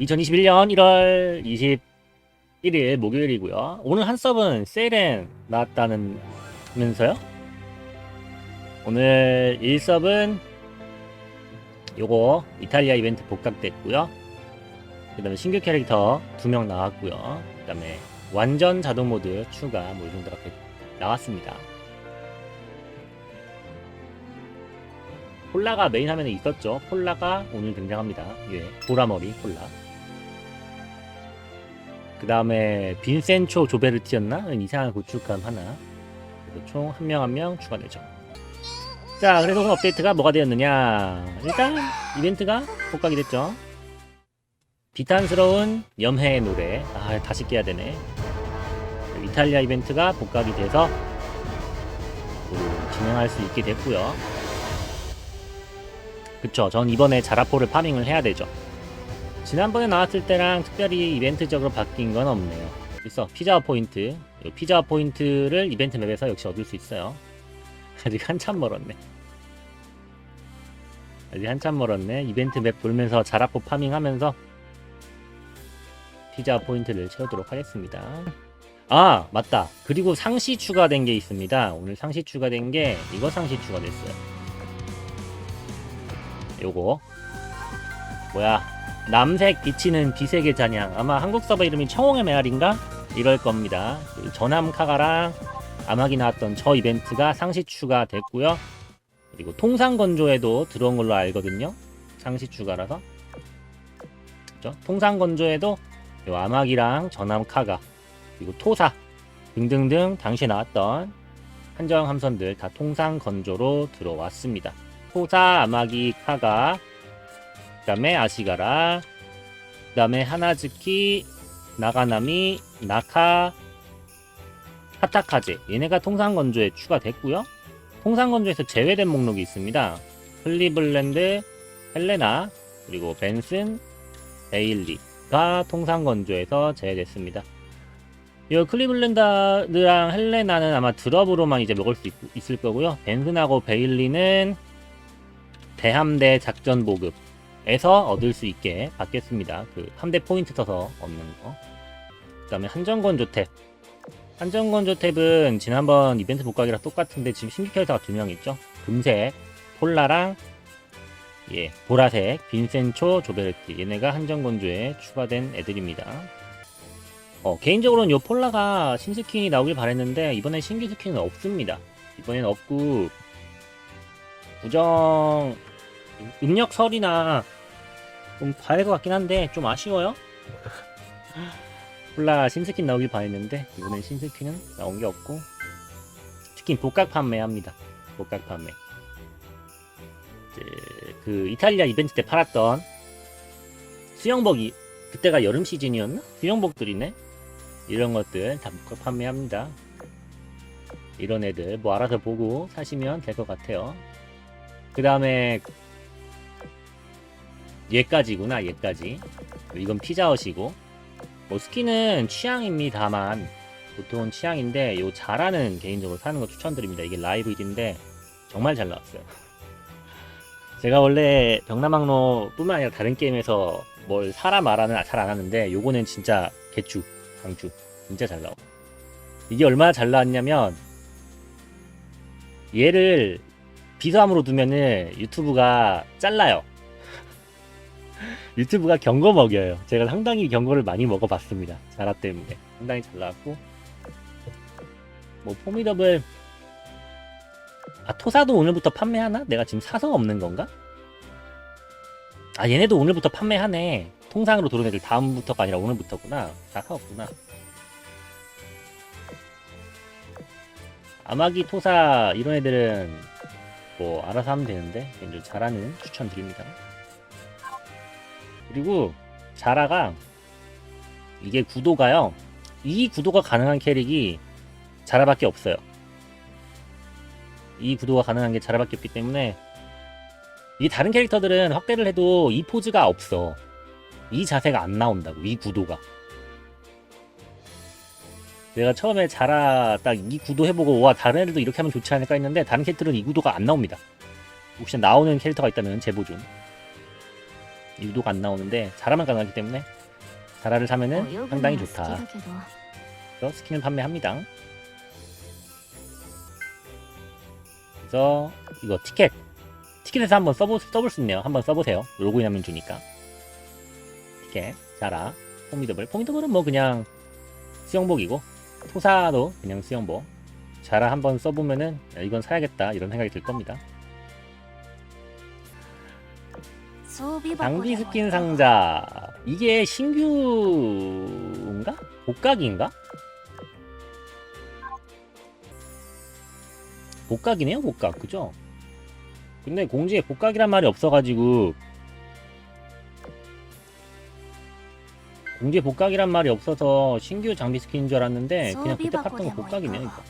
2021년 1월 21일 목요일이고요. 오늘 한 서브는 세일엔 나왔다는면서요. 오늘 1서브는 요거 이탈리아 이벤트 복각됐고요. 그 다음에 신규 캐릭터 2명 나왔고요. 그 다음에 완전 자동 모드 추가 뭐 이 정도가 나왔습니다. 폴라가 메인 화면에 있었죠. 폴라가 오늘 등장합니다. 예, 보라머리 폴라. 그 다음에 빈센초 조베르티였나? 이상한 고축감 하나. 그리고 총 한 명 한 명 추가되죠. 자, 그래서 오늘 업데이트가 뭐가 되었느냐? 일단 이벤트가 복각이 됐죠. 비탄스러운 염해의 노래. 아, 다시 깨야 되네. 이탈리아 이벤트가 복각이 돼서 또 진행할 수 있게 됐고요. 그쵸. 전 이번에 자라포를 파밍을 해야 되죠. 지난번에 나왔을 때랑 특별히 이벤트적으로 바뀐 건 없네요. 있어. 피자 포인트. 이 피자 포인트를 이벤트 맵에서 역시 얻을 수 있어요. 아직 한참 멀었네. 아직 한참 멀었네. 이벤트 맵 돌면서 자라포 파밍하면서 피자 포인트를 채우도록 하겠습니다. 아 맞다. 그리고 상시 추가된 게 있습니다. 오늘 상시 추가된 게 이거 상시 추가됐어요. 요거. 뭐야? 남색 비치는 비색의 잔향. 아마 한국 서버 이름이 청홍의 메아리인가? 이럴 겁니다. 그 전함 카가랑 아마기 나왔던 저 이벤트가 상시 추가됐고요. 그리고 통상 건조에도 들어온 걸로 알거든요. 상시 추가라서. 그죠? 통상 건조에도 요 아마기랑 전함 카가 그리고 토사 등등등 당시에 나왔던 한정 함선들 다 통상 건조로 들어왔습니다 토사, 아마기, 카가, 그 다음에 아시가라, 그 다음에 하나즈키, 나가나미, 나카, 하타카제 얘네가 통상건조에 추가됐고요. 통상건조에서 제외된 목록이 있습니다. 클리블랜드, 헬레나, 그리고 벤슨, 베일리가 통상건조에서 제외됐습니다. 이 클리블랜드랑 헬레나는 아마 드럽으로만 이제 먹을 수 있, 을 거고요. 벤슨하고 베일리는 대함대 작전 보급에서 얻을 수 있게 받겠습니다. 그 함대 포인트 써서 얻는 거. 그 다음에 한정건 조탭. 한정건 조탭은 지난번 이벤트 복각이랑 똑같은데 지금 신규 캐릭터가 두 명 있죠. 금색 폴라랑 예 보라색 빈센초 조베르티 얘네가 한정건조에 추가된 애들입니다. 어, 개인적으로는 요 폴라가 신스킨이 나오길 바랬는데 이번엔 신규 스킨은 없습니다. 이번엔 없고 부정 입력설이나 좀 봐야 할것 같긴 한데 좀 아쉬워요. 콜라 신스킨 나오길 바랬는데 이번엔 신스킨은 나온 게 없고 스킨 복각 판매합니다. 복각 판매. 이제 그 이탈리아 이벤트 때 팔았던 수영복이 그때가 여름 시즌이었나? 수영복들이네. 이런 것들 다 복각 판매합니다. 이런 애들 뭐 알아서 보고 사시면 될 것 같아요. 그 다음에 얘까지구나 얘까지. 이건 피자헛이고. 뭐 스킨은 취향입니다만 보통은 취향인데 요 잘하는 개인적으로 사는 거 추천드립니다. 이게 라이브 일인데 정말 잘 나왔어요. 제가 원래 병나망로 뿐만 아니라 다른 게임에서 뭘 사라 말하는 잘 안 하는데 요거는 진짜 개추 강추. 진짜 잘 나와. 이게 얼마나 잘 나왔냐면 얘를 비서함으로 두면은 유튜브가 잘라요. 유튜브가 경고 먹여요. 제가 상당히 경고를 많이 먹어봤습니다. 자라 때문에 상당히 잘 나왔고 뭐 포미더블 아 토사도 오늘부터 판매하나? 내가 지금 사서 없는 건가? 아 얘네도 오늘부터 판매하네. 통상으로 들어온 애들 다음부터가 아니라 오늘부터구나. 사서 없구나. 아마기 토사 이런 애들은 뭐 알아서 하면 되는데 좀 잘하는 추천드립니다. 그리고 자라가 이게 구도가요. 이 구도가 가능한 캐릭이 자라밖에 없어요. 이 구도가 가능한 게 자라밖에 없기 때문에 이 다른 캐릭터들은 확대를 해도 이 포즈가 없어. 이 자세가 안 나온다고 이 구도가. 내가 처음에 자라 딱 이 구도 해보고 와 다른 애들도 이렇게 하면 좋지 않을까 했는데 다른 캐릭터는 이 구도가 안 나옵니다. 혹시 나오는 캐릭터가 있다면 제보 좀. 유도가 안 나오는데 자라만 가능하기 때문에 자라를 사면은 어, 상당히 좋다. 그래서 스킨을 판매합니다. 그래서 이거 티켓 티켓에서 한번 써보, 써볼 수 있네요. 한번 써보세요. 로그인 하면 주니까 티켓 자라 포미더블 포미더블은 뭐 그냥 수영복이고 토사도 그냥 수영복 자라 한번 써보면은 이건 사야겠다 이런 생각이 들 겁니다. 장비 스킨 상자 이게 신규인가? 복각인가? 복각이네요 복각 그죠? 근데 공지에 복각이란 말이 없어가지고 공지에 복각이란 말이 없어서 신규 장비 스킨인 줄 알았는데 그냥 그때 팠던 거 복각이네요 이거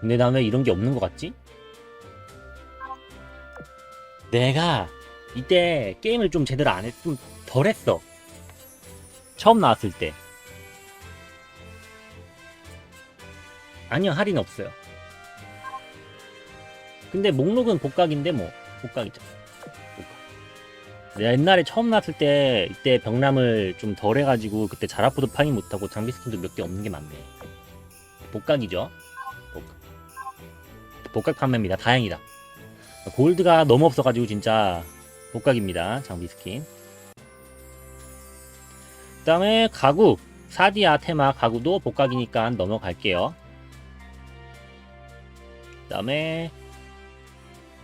근데 난왜 이런 게 없는 것 같지? 내가 이때 게임을 좀 제대로 안 했, 좀 덜 했어. 처음 나왔을 때. 아니요, 할인 없어요. 근데 목록은 복각인데 뭐, 복각이죠. 복각. 내가 옛날에 처음 나왔을 때, 이때 병람을 좀 덜 해가지고, 그때 자라포도 파이 못하고 장비 스킨도 몇 개 없는 게 많네. 복각이죠. 복각. 복각 판매입니다. 다행이다. 골드가 너무 없어가지고 진짜 복각입니다. 장비 스킨. 그 다음에 가구. 사디아 테마 가구도 복각이니까 넘어갈게요. 그 다음에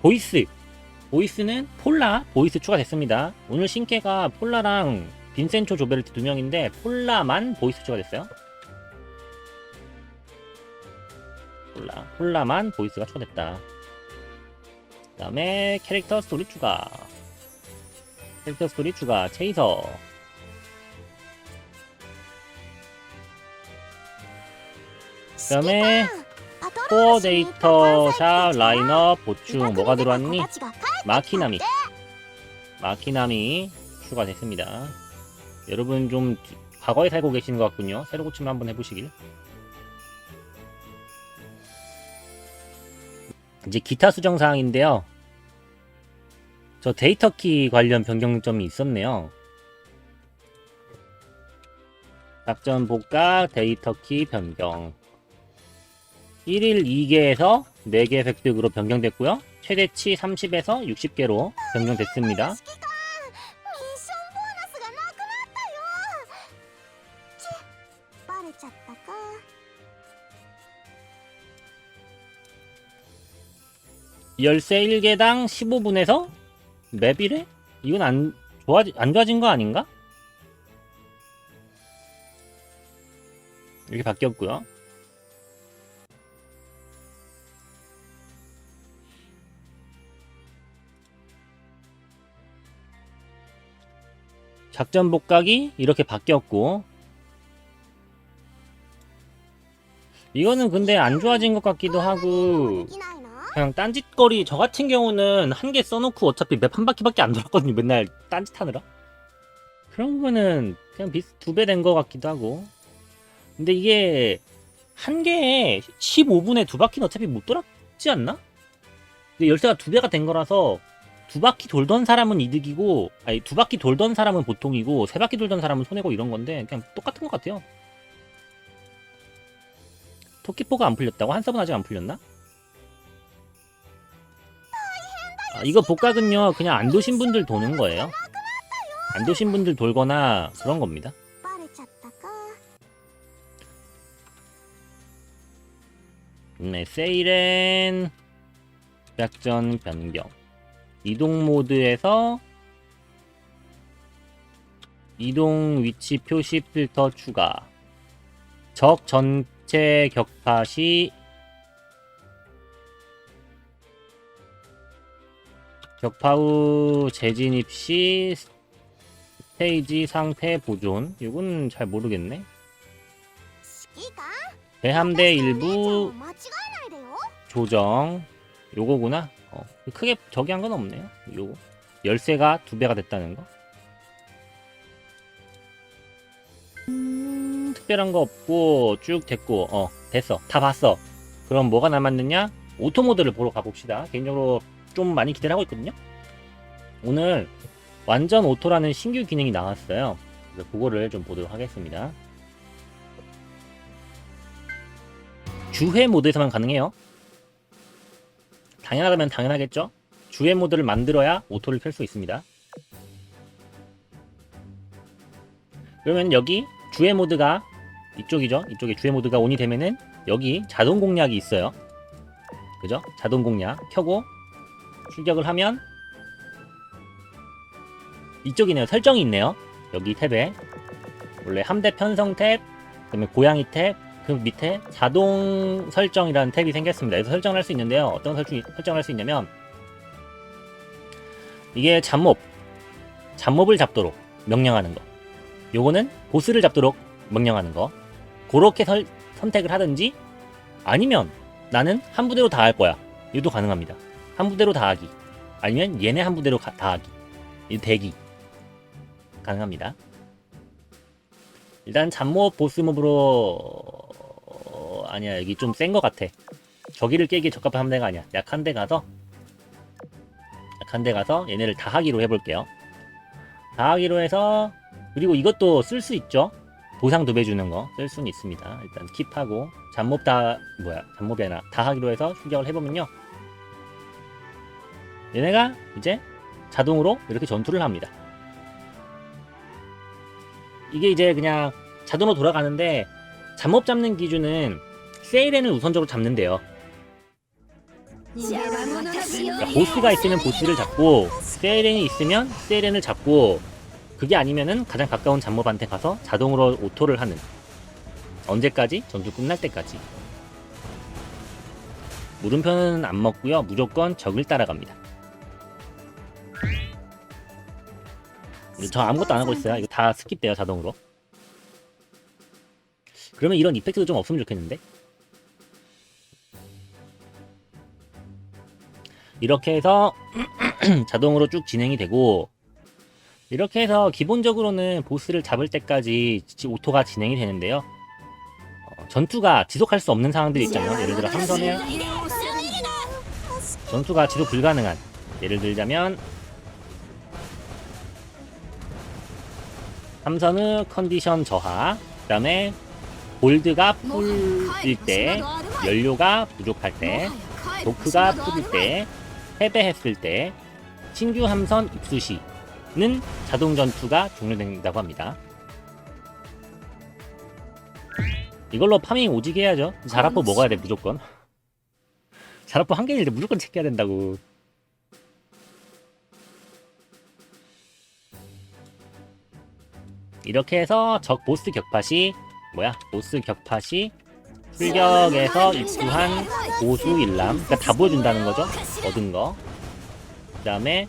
보이스. 보이스는 폴라 보이스 추가됐습니다. 오늘 신캐가 폴라랑 빈센초 조베르트 두 명인데 폴라만 보이스 추가됐어요. 폴라. 폴라만 보이스가 추가됐다. 그 다음에 캐릭터 스토리 추가. 캐릭터 스토리 추가. 체이서. 그 다음에 코어 데이터 샵 라인업 보충. 뭐가 들어왔니? 마키나미. 마키나미 추가됐습니다. 여러분 좀 과거에 살고 계시는 것 같군요. 새로 고침 한번 해보시길 이제 기타 수정 사항인데요. 저 데이터 키 관련 변경점이 있었네요. 작전 복각 데이터 키 변경 1일 2개에서 4개 획득으로 변경됐고요. 최대치 30에서 60개로 변경됐습니다. 열쇠 1개당 15분에서 맵이래? 이건 안, 좋아지, 안 좋아진 거 아닌가? 이렇게 바뀌었고요 작전 복각이 이렇게 바뀌었고 이거는 근데 안 좋아진 것 같기도 하고 그냥 딴짓거리 저 같은 경우는 한 개 써놓고 어차피 맵 한 바퀴밖에 안 돌았거든요 맨날 딴짓하느라 그런 거는 그냥 비슷 두배 된 것 같기도 하고 근데 이게 한 개에 15분에 두 바퀴는 어차피 못 돌았지 않나? 근데 열쇠가 두 배가 된 거라서 두 바퀴 돌던 사람은 이득이고 아니 두 바퀴 돌던 사람은 보통이고 세 바퀴 돌던 사람은 손해고 이런 건데 그냥 똑같은 것 같아요 토끼포가 안 풀렸다고? 한 서브는 아직 안 풀렸나? 아, 이거 복각은요 그냥 안 도신 분들 도는 거예요. 안 도신 분들 돌거나 그런 겁니다. 네 세일엔 작전 변경. 이동 모드에서 이동 위치 표시 필터 추가. 적 전체 격파 시 격파 후 재진입 시 스테이지 상태 보존. 이건 잘 모르겠네. 배함대 일부 조정. 요거구나. 어, 크게 저기 한 건 없네요. 요거. 열쇠가 두 배가 됐다는 거. 음, 특별한 거 없고 쭉 됐고. 어 됐어. 다 봤어. 그럼 뭐가 남았느냐? 오토모드를 보러 가봅시다. 개인적으로 좀 많이 기대를 하고 있거든요. 오늘 완전 오토라는 신규 기능이 나왔어요. 그래서 그거를 좀 보도록 하겠습니다. 주회 모드에서만 가능해요. 당연하다면 당연하겠죠? 주회 모드를 만들어야 오토를 켤 수 있습니다. 그러면 여기 주회 모드가 이쪽이죠? 이쪽에 주회 모드가 온이 되면은 여기 자동 공략이 있어요. 그죠? 자동 공략 켜고 출격을 하면 이쪽이네요. 설정이 있네요. 여기 탭에 원래 함대 편성 탭, 그다음에 고양이 탭, 그 밑에 자동 설정이라는 탭이 생겼습니다. 여기서 설정을 할 수 있는데요. 어떤 설정, 설정을 할 수 있냐면 이게 잡몹, 잡몹을 잡도록 명령하는 거. 요거는 보스를 잡도록 명령하는 거. 그렇게 설, 선택을 하든지 아니면 나는 한 부대로 다 할 거야. 이것도 가능합니다. 한 부대로 다 하기. 아니면 얘네 한 부대로 가- 다 하기. 이 대기. 가능합니다. 일단 잡몹 보스몹으로 어, 아니야 여기 좀센거 같아. 저기를 깨기에 적합한 함대가 아니야. 약한 데 가서 약한 데 가서 얘네를 다 하기로 해볼게요. 다 하기로 해서 그리고 이것도 쓸 수 있죠. 보상 두 배 주는 거 쓸 수는 있습니다. 일단 킵하고 잡몹 다 뭐야 잡몹이 아니라 다 하기로 해서 출격을 해보면요. 얘네가 이제 자동으로 이렇게 전투를 합니다. 이게 이제 그냥 자동으로 돌아가는데 잡몹 잡는 기준은 세이렌을 우선적으로 잡는데요. 그러니까 보스가 있으면 보스를 잡고 세이렌이 있으면 세이렌을 잡고 그게 아니면은 가장 가까운 잡몹한테 가서 자동으로 오토를 하는 언제까지? 전투 끝날 때까지 물음표는 안 먹고요 무조건 적을 따라갑니다 저 아무것도 안 하고 있어요. 이거 다 스킵돼요 자동으로. 그러면 이런 이펙트도 좀 없으면 좋겠는데? 이렇게 해서 자동으로 쭉 진행이 되고 이렇게 해서 기본적으로는 보스를 잡을 때까지 지- 오토가 진행이 되는데요. 어, 전투가 지속할 수 없는 상황들이 있잖아요. 예를 들어 함선에 전투가 지속 불가능한. 예를 들자면 함선의 컨디션 저하 그 다음에 골드가 풀일 때 연료가 부족할 때 도크가 풀릴 때 패배했을 때 신규 함선 입수 시는 자동 전투가 종료된다고 합니다. 이걸로 파밍 오지게 해야죠. 자라포 먹어야 돼 무조건. 자라포 한 개일 때 무조건 체크해야 된다고. 이렇게 해서 적 보스 격파 시 뭐야? 보스 격파 시 출격에서 입수한 고수 일람 그러니까 다 보여준다는 거죠. 얻은 거. 그 다음에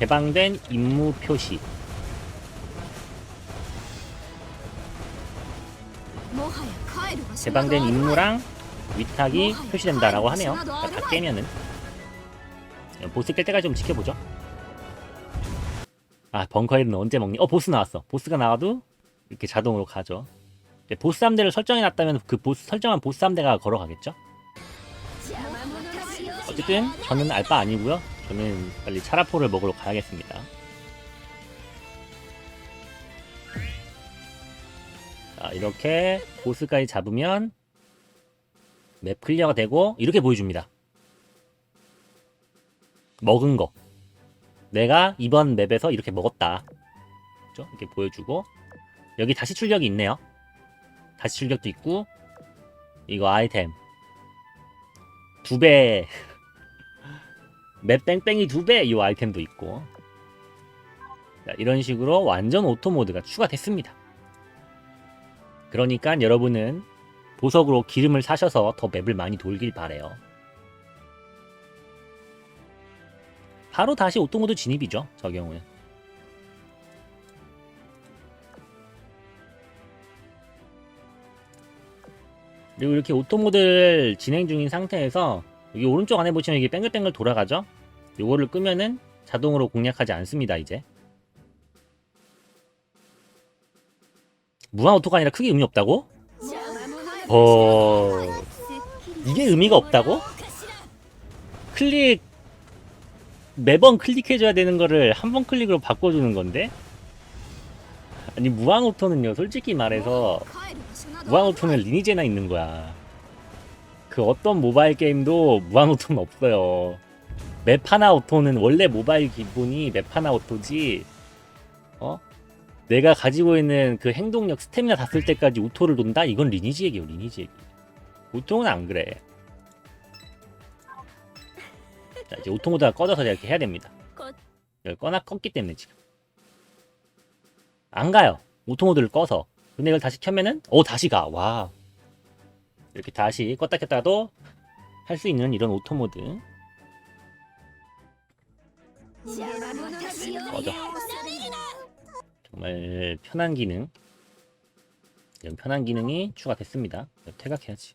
개방된 임무 표시. 개방된 임무랑 위탁이 표시된다라고 하네요. 그러니까 다 깨면은 보스 깰 때까지 좀 지켜보죠. 아 벙커에는 언제 먹니? 어 보스 나왔어. 보스가 나와도 이렇게 자동으로 가죠. 보스 함대를 설정해놨다면 그 보스 설정한 보스 함대가 걸어가겠죠. 어쨌든 저는 알바 아니고요. 저는 빨리 차라포를 먹으러 가야겠습니다. 자, 이렇게 보스까지 잡으면 맵 클리어가 되고 이렇게 보여줍니다. 먹은 거. 내가 이번 맵에서 이렇게 먹었다. 그죠? 이렇게 보여주고 여기 다시 출력이 있네요. 다시 출력도 있고 이거 아이템 두 배. 맵 뺑뺑이 두 배 이 아이템도 있고 자, 이런 식으로 완전 오토 모드가 추가됐습니다. 그러니까 여러분은 보석으로 기름을 사셔서 더 맵을 많이 돌길 바래요. 바로 다시 오토 모드 진입이죠. 저 경우는. 그리고 이렇게 오토 모드를 진행 중인 상태에서 여기 오른쪽 안에 보시면 이게 뱅글뱅글 돌아가죠? 요거를 끄면은 자동으로 공략하지 않습니다, 이제. 무한 오토가 아니라 크게 의미 없다고? 어... 이게 의미가 없다고? 클릭 매번 클릭해줘야 되는 거를 한 번 클릭으로 바꿔주는 건데? 아니 무한 오토는요 솔직히 말해서 무한 오토는 리니제나 있는 거야 그 어떤 모바일 게임도 무한 오토는 없어요 맵 하나 오토는 원래 모바일 기본이 맵 하나 오토지 어? 내가 가지고 있는 그 행동력 스태미나 다 쓸 때까지 오토를 논다? 이건 리니지 얘기예요 리니지 얘기 보통은 안 그래 자 이제 오토 모드가 꺼져서 이렇게 해야 됩니다. 이걸 꺼나 껐기 때문에 지금. 안 가요. 오토 모드를 꺼서. 근데 이걸 다시 켜면은 오 다시 가 와 이렇게 다시 껐다 켰다도 할 수 있는 이런 오토 모드. 꺼져. 정말 편한 기능. 이런 편한 기능이 추가됐습니다. 퇴각해야지